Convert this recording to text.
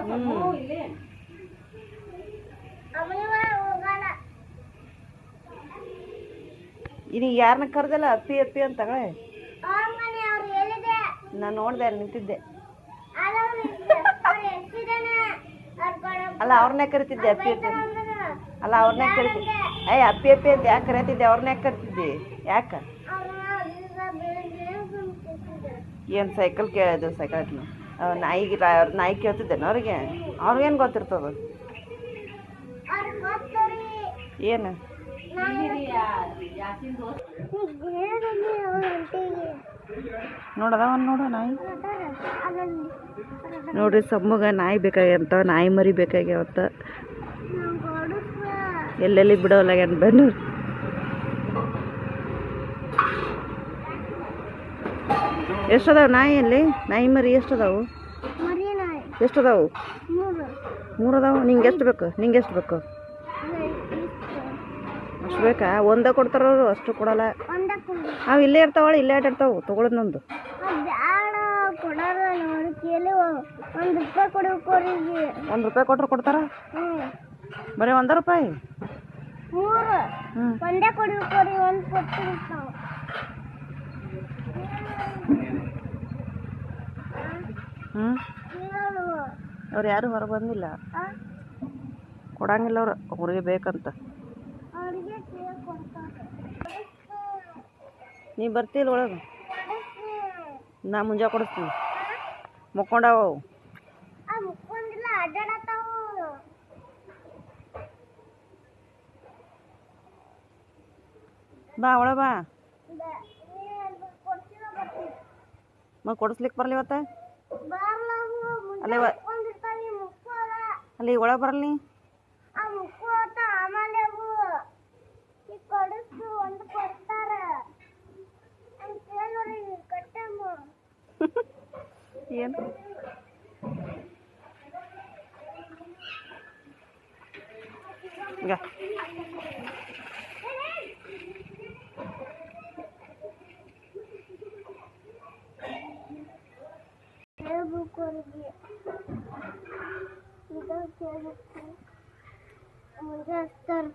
ಹ್ಞೂ ಈಗ ಯಾರನ್ನ ಕರೆದಲ್ಲ? ಅಪ್ಪಿ ಅಪ್ಪಿ ಅಂತ ನಾನು ನೋಡ್ದೆ ಅಲ್ಲಿ ನಿಂತಿದ್ದೆ. ಅಲ್ಲ ಅವ್ರನ್ನೇ ಕರಿತಿದ್ದೆ ಅಪ್ಪಿ ಅಪ್ಪಿ ಅಲ್ಲ ಅವ್ರನ್ನೇ ಕರಿತಿದ್ದೆ ಏಯ್ ಅಪ್ಪಿ ಅಪ್ಪಿ ಅಂತ ಯಾಕೆ ಕರಿತಿದ್ದೆ? ಅವ್ರನ್ನೇ ಕರಿತಿದ್ದಿ? ಯಾಕೆ? ಏನು ಸೈಕಲ್ ಕೇಳಿದ್ದು ಸೈಕಲ್ ನಾಯಿಗೆ ನಾಯಿ ಕೇಳ್ತಿದ್ದೇನೆ ಅವ್ರಿಗೆ. ಅವ್ರಿಗೇನು ಗೊತ್ತಿರ್ತದ? ಏನು? ನೋಡದ ಒಂದು ನೋಡ ನಾಯಿ. ನೋಡ್ರಿ ಸಮ್ಮಗ ನಾಯಿ ಬೇಕಾಗ್ಯಂತ, ನಾಯಿ ಮರಿ ಬೇಕಾಗ್ಯಾವತ್ತ ಎಲ್ಲೆಲ್ಲಿ ಬಿಡೋಲ್ಲ ಬನ್ನಿ ಎಷ್ಟದಾವ ನಾಯಿ ಅಲ್ಲಿ ನಾಯಿ ಮರಿ ಎಷ್ಟದಾವು ಎಷ್ಟದಾವು? ಮೂರು. ಅದಾವು ನಿಂಗೆ ಎಷ್ಟು ಬೇಕು? ನಿಂಗೆ ಎಷ್ಟು ಬೇಕು? ಅಷ್ಟು ಬೇಕಾ? ಒಂದ ಕೊಡ್ತಾರವ್ರು ಅಷ್ಟು ಕೊಡಲ್ಲ. ಅವು ಇಲ್ಲೇ ಇರ್ತಾವಳ ಇಲ್ಲೇ ಆಟಾಡ್ತಾವು ತಗೊಳೋದು ನಂದು ಒಂದು ರೂಪಾಯಿ ಕೊಟ್ರೆ ಕೊಡ್ತಾರ? ಬರೀ ಒಂದ ರೂಪಾಯಿ? ಒಂದೇ ಕೊಡಿ ಒಂದು ಹ್ಞೂ ಅವ್ರು ಯಾರು ಹೊರಗೆ ಬಂದಿಲ್ಲ. ಕೊಡಂಗಿಲ್ಲ ಅವ್ರು. ಅವ್ರಿಗೆ ಬೇಕಂತ. ನೀ ಬರ್ತಿಲ್ಲ ಒಳಗೆ? ನಾ ಮುಂಜಾ ಕೊಡಿಸ್ತೀನಿ. ಮುಕ್ಕೊಂಡವು ಬಾ ಒಳ ಬಾ. ಮ ಕೊಡಿಸ್ಲಿಕ್ಕೆ ಬರಲಿ ಇವತ್ತ? ಅಲ್ಲೇ ಅಲ್ಲಿ ಒಳಗೆ ಬರಲಿ ಆ ಮುಕ್ಕು ಆತ Gracias.